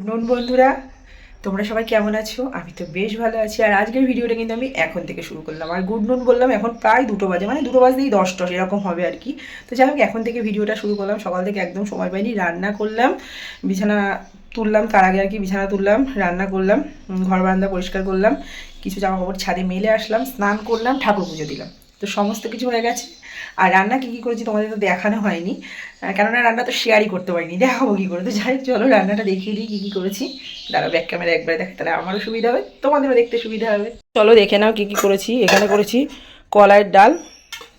নুন বন্ধুরা, তোমরা সবাই কেমন আছো? আমি তো বেশ ভালো আছি। আর আজকের ভিডিওটা কিন্তু আমি এখন থেকে শুরু করলাম। আর গুড নুন বললাম, এখন প্রায় দুটো বাজে। মানে দুটো বাজতেই দশটা এরকম হবে আর কি। তো যাই হোক, এখন থেকে ভিডিওটা শুরু করলাম। সকাল থেকে একদম সময় পাইনি, রান্না করলাম। বিছানা তুললাম, তার আগে আর কি বিছানা তুললাম, রান্না করলাম ঘর বারান্দা পরিষ্কার করলাম, কিছু জামা কাপড় ছাদে মেলে আসলাম, স্নান করলাম, ঠাকুর পুজো দিলাম। তো সমস্ত কিছু হয়ে গেছে। আর রান্না কী কী করেছি তোমাদের তো দেখানো হয়নি। কেননা রান্না তো শেয়ারই করতে পারিনি, দেখাবো কী করে। তো যাই চলো রান্নাটা দেখিয়ে দিই কী কী করেছি। দাঁড়া ব্যাক ক্যামেরা একবারে দেখে, তাহলে আমারও সুবিধা হবে, তোমাদেরও দেখতে সুবিধা হবে। চলো দেখে নাও কী কী করেছি। এখানে করেছি কলাইয়ের ডাল,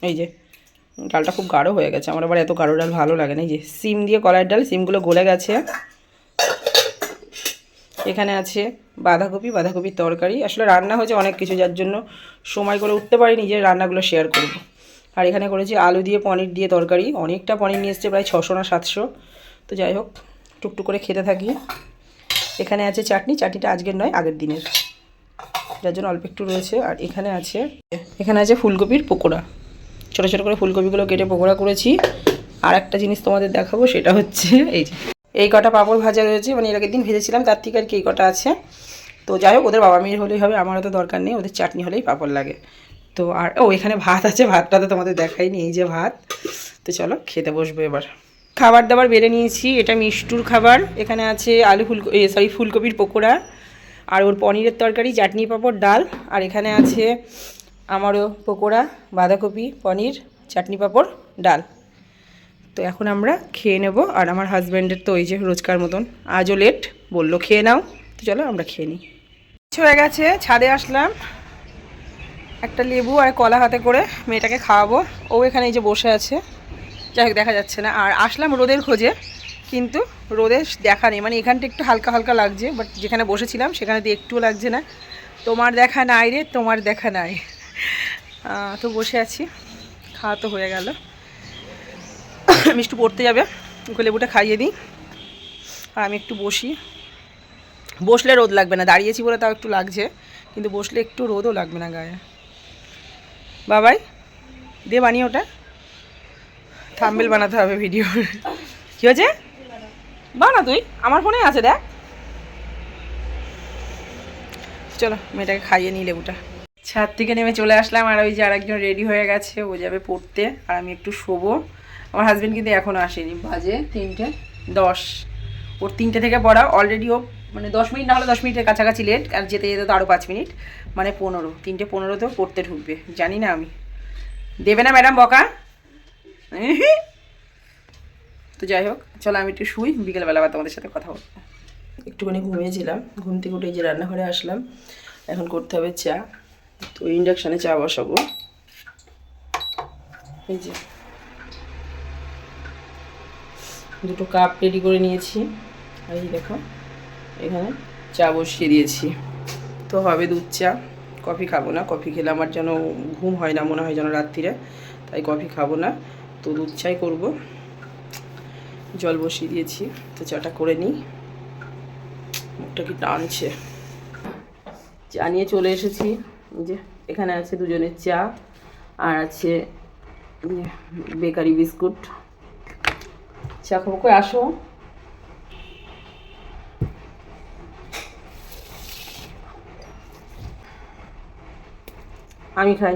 এই যে ডালটা খুব গাঢ় হয়ে গেছে। আমার আবার এত গাঢ় ডাল ভালো লাগে না, এই যে সিম দিয়ে কলাইয়ের ডাল, সিমগুলো গলে গেছে। এখানে আছে বাঁধাকপি, বাঁধাকপির তরকারি। আসলে রান্না হয়েছে অনেক কিছু, যার জন্য সময় করে উঠতে পারি যে রান্নাগুলো শেয়ার করব। আর এখানে করেছি আলু দিয়ে পনির দিয়ে তরকারি। অনেকটা পনির নিয়ে এসছে, প্রায় ছশো না সাতশো। তো যাই হোক টুকটুক করে খেতে থাকি। এখানে আছে চাটনি, চাটনিটা আজকের নয়, আগের দিনের। যার জন্য অল্প একটু রয়েছে। আর এখানে আছে এখানে আছে ফুলকপির পকোড়া। ছোটো ছোটো করে ফুলকপিগুলো কেটে পকোড়া করেছি। আর একটা জিনিস তোমাদের দেখাবো, সেটা হচ্ছে, এই যে, এই কটা পাঁপড় ভাজা রয়েছে মানে এর আগের দিন ভেজেছিলাম, তার থেকে আর কি এই কটা আছে। তো যাই হোক, ওদের বাবা মেয়ের হলেই হবে, আমারও তো দরকার নেই, ওদের চাটনি হলেই পাঁপড় লাগে। তো আর, ও, এখানে ভাত আছে, ভাতটা তো তোমাদের দেখাইনি, এই যে ভাত। তো চলো খেতে বসবো এবার। খাবার দাবার বেড়ে নিয়েছি, এটা মিষ্টুর খাবার, এখানে আছে আলু ফুল সরি ফুলকপির পকোড়া, আর ওর পনিরের তরকারি, চাটনি পাঁপড়, ডাল, আর এখানে আছে আমারও পকোড়া, বাঁধাকপি, পনির, চাটনি পাঁপড়, ডাল। তো এখন আমরা খেয়ে নেব, আর আমার হাজব্যান্ডের তো ওই যে রোজকার মতন, আজও লেট বলল খেয়ে নাও। তো চলো, আমরা খেয়ে নিই। হয়ে গেছে, ছাদে আসলাম একটা লেবু আর কলা হাতে করে মেয়েটাকে খাওয়াবো। ও এখানে এই যে বসে আছে। যাই হোক, দেখা যাচ্ছে না। আর আসলাম রোদের খোঁজে, কিন্তু রোদের দেখা নেই। মানে এখানটা একটু হালকা হালকা লাগছে বাট যেখানে বসেছিলাম সেখানে তো একটুও লাগছে না। তোমার দেখা নাই রে, তোমার দেখা নাই। তো বসে আছি। খাওয়া তো হয়ে গেল। মিষ্টু পড়তে যাবে। ওকে লেবুটা খাইয়ে দিই। আর আমি একটু বসি। বসলে রোদ লাগবে না। দাঁড়িয়েছি বলে তাও একটু লাগছে, কিন্তু বসলে একটু রোদও লাগবে না গায়ে। বাবাই, দে বানিয়ে ওটা। থাম্বেল বানাতে হবে ভিডিও কি হয়েছে? বানা তুই, আমার ফোনে আছে, দেখ। চলো, মেয়েটাকে খাইয়ে নিই লেবুটা। ছাদ থেকে নেমে চলে আসলাম, আর ওই যে আরেকজন রেডি হয়ে গেছে, ও যাবে পড়তে, আর আমি একটু শোবো। আমার হাজব্যান্ড কিন্তু এখনও আসেনি, বাজে তিনটে দশ। ওর তিনটে থেকে পড়া অলরেডি ও মানে দশ মিনিট না হলে দশ মিনিটের কাছাকাছি লেট আর যেতে যেতে তো আরও পাঁচ মিনিট। মানে পনেরো, তিনটে পনেরোতেও পড়তে ঢুকবে, জানি না আমি। দেবে না ম্যাডাম বকা? তো যাই হোক, চলো আমি একটু শুই, বিকেলবেলা আবার তোমাদের সাথে কথা বলব। একটুখানি ঘুমিয়েছিলাম, ঘুম থেকে উঠে যে রান্নাঘরে আসলাম, এখন করতে হবে চা। তো ইন্ডাকশানে চা বসাবো। এই যে। দুটো কাপ রেডি করে নিয়েছি। আর এই দেখো। এখানে। চা বসিয়ে দিয়েছি। তো হবে দুধ চা। কফি খাব না। কফি খেলে আমার যেন ঘুম হয় না, মনে হয় যেন রাত্রিরে। তাই কফি খাব না। তো দুধ চাই করব। জল বসিয়ে দিয়েছি। তো চাটা করে নিই। মুখটা কি টানছে? চা নিয়ে চলে এসেছি। যে এখানে আছে দুজনের চা। আর আছে বেকারি বিস্কুট। চা খাব। করে আসো? আমি খাই।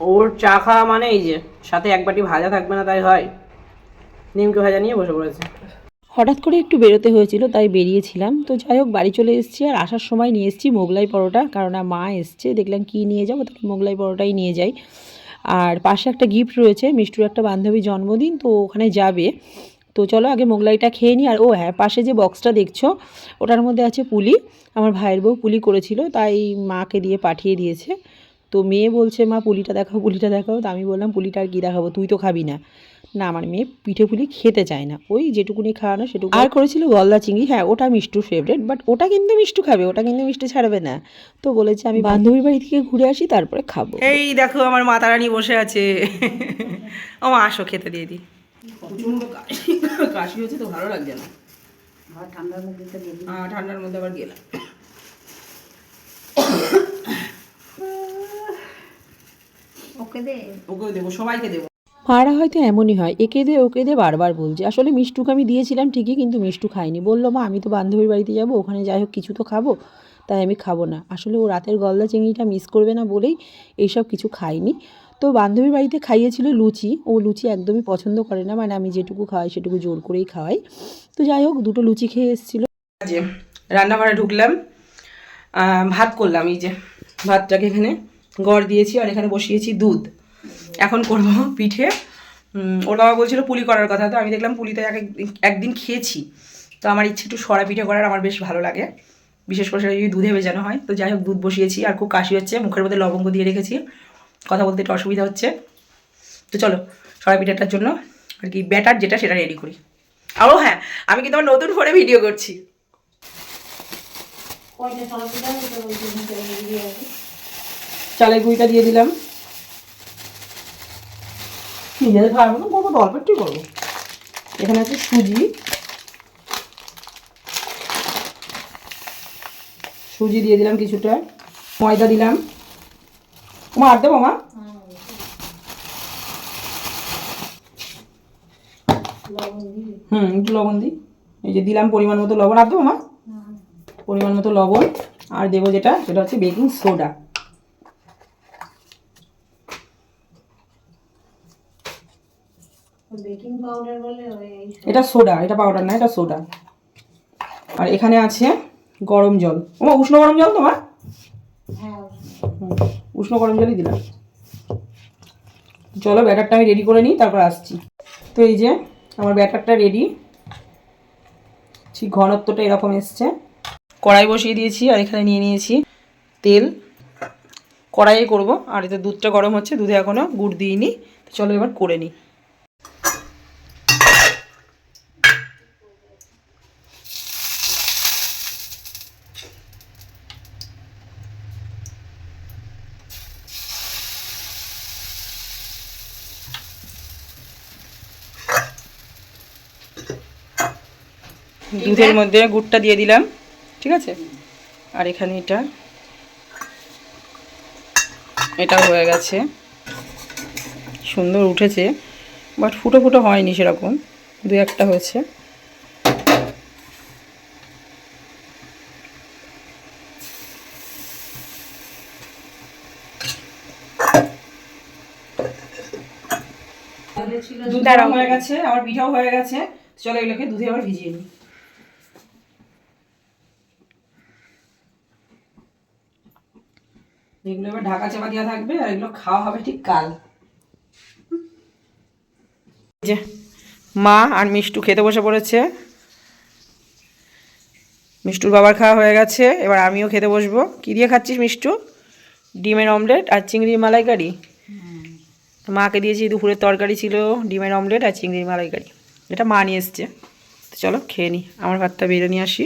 ওর চা খাওয়া মানে এই যে, সাথে এক বাটি ভাজা থাকবে না, তাই হয়। নিমকে ভাজা নিয়ে বসে পড়েছে। হঠাৎ করে একটু বেরোতে হয়েছিল, তাই বেরিয়েছিলাম। তো যাই হোক, বাড়ি চলে এসেছি আর আসার সময় নিয়ে এসেছি মোগলাই পরোটা। কারণ মা এসছে, দেখলাম কি নিয়ে যাব, তাহলে মোগলাই পরোটাই নিয়ে যাই। আর পাশে একটা গিফট রয়েছে, মিষ্টুর একটা বান্ধবীর জন্মদিন, তো ওখানে যাবে। তো চলো আগে মোগলাইটা খেয়ে নিই। আর ও হ্যাঁ পাশে যে বক্সটা দেখছ ওটার মধ্যে আছে পুলি। আমার ভাইয়ের বউ পুলি করেছিল তাই মাকে দিয়ে পাঠিয়ে দিয়েছে। তো মেয়ে বলছে মা পুলিটা দেখাও পুলিটা দেখাও। তো আমি বললাম পুলিটা আর কী দেখাবো? তুই তো খাবি না। না আমার মেয়ে পিঠে পুলি খেতে চায় না। ওই যেটুকুনি খাওয়ানো সেটুকু। আর করেছিল গলদা চিংড়ি? হ্যাঁ ওটা মিষ্টুর ফেভারেট বাট ওটা কিন্তু মিষ্টু খাবে ওটা কিন্তু মিষ্টু ছাড়বে না। তো বলেছে আমি বান্ধবীর বাড়ি থেকে ঘুরে আসি তারপরে খাব। এই দেখো আমার মাতারানি বসে আছে। ও আসো খেতে দিয়ে দিই। প্রচণ্ড কাশি কাশি হচ্ছে তো ভালো লাগছে না। আহ, ঠান্ডার মধ্যে আবার গেলাম। ওকে দে। ওকেও দেবো সবাইকে দেবো। মারা হয়তো এমনই হয় একে দে ওকে দে বারবার বলছে। আসলে মিষ্টুকে আমি দিয়েছিলাম ঠিকই কিন্তু মিষ্টু খাইনি বলল মা আমি তো বান্ধবীর বাড়িতে যাব ওখানে যাই হোক কিছু তো খাব। তাই আমি খাব না। আসলে ও রাতের গলদা চিংড়িটা মিস করবে না বলেই এইসব কিছু খাইনি তো বান্ধবীর বাড়িতে খাইয়েছিল লুচি। ও লুচি একদমই পছন্দ করে না মানে আমি যেটুকু খাওয়াই সেটুকু জোর করেই খাওয়াই। তো যাই হোক, দুটো লুচি খেয়ে এসেছিল। যে, রান্নাঘরে ঢুকলাম। ভাত করলাম এই যে, ভাতটাকে এখানে গড় দিয়েছি আর এখানে বসিয়েছি দুধ। এখন করব পিঠে। ওর বাবা বলছিল পুলি করার কথা, তো আমি দেখলাম পুলিতে এক এক- একদিন খেয়েছি। তো আমার ইচ্ছে একটু সরা পিঠে করার, আমার বেশ ভালো লাগে। বিশেষ করে সেটা যদি দুধে ভেজানো হয়। তো যাই হোক, দুধ বসিয়েছি আর খুব কাশি হচ্ছে, মুখের মধ্যে লবঙ্গ দিয়ে রেখেছি। কথা বলতে একটু অসুবিধা হচ্ছে। তো চলো সরা পিঠাটার জন্য আর কি ব্যাটার যেটা সেটা রেডি করি। আরও হ্যাঁ আমি কিন্তু আমার নতুন ফোনে ভিডিও করছি। চালের গুঁড়িটা দিয়ে দিলাম। নিজেদের খাওয়ার মতো করব তো অল্প একটুই করব। এখানে আছে সুজি। সুজি দিয়ে দিলাম কিছুটা। ময়দা দিলাম। মা আর দেবো মা? হুম একটু লবণ দিই। এই যে দিলাম পরিমাণ মতো লবণ। আর দেবো মা? পরিমাণ মতো লবণ। আর দেবো যেটা সেটা হচ্ছে বেকিং সোডা। এটা সোডা এটা পাউডার না এটা সোডা। আর এখানে আছে গরম জল। ও উষ্ণ গরম জল তোমার? হুম, উষ্ণ গরম জলই দিলাম। চলো ব্যাটারটা আমি রেডি করে নিই, তারপর আসছি। তো এই যে, আমার ব্যাটারটা রেডি ঠিক ঘনত্বটা এরকম এসছে। কড়াই বসিয়ে দিয়েছি আর এখানে নিয়ে নিয়েছি তেল। কড়াইয়ে করব, আর এতে দুধটা গরম হচ্ছে, দুধে এখনও গুড় দিইনি। চলো এবার করে নিই। দুধের মধ্যে গুড়টা দিয়ে দিলাম ঠিক আছে? আর এখানে এটা এটা হয়ে গেছে। সুন্দর উঠেছে বাট ফুটো ফুটো হয়নি সেরকম দু একটা হয়েছে। দুধ গরম হয়ে গেছে আমার পিঠাও হয়ে গেছে চলো এগুলোকে দুধে আবার ভিজিয়ে নিই। এগুলো এবার ঢাকা চাপা দেওয়া থাকবে আর এগুলো খাওয়া হবে ঠিক কাল। যে মা আর মিষ্টু খেতে বসে পড়েছে। মিষ্টুর বাবার খাওয়া হয়ে গেছে এবার আমিও খেতে বসবো। কী দিয়ে খাচ্ছিস মিষ্টু? ডিমের অমলেট আর চিংড়ির মালাইকারি? মাকে দিয়েছি দুপুরের তরকারি ছিল ডিমের অমলেট আর চিংড়ির মালাইকারি। এটা মা নিয়ে এসছে। তো চলো খেয়ে নিই আমার ভাতটা বেড়ে নিয়ে আসি।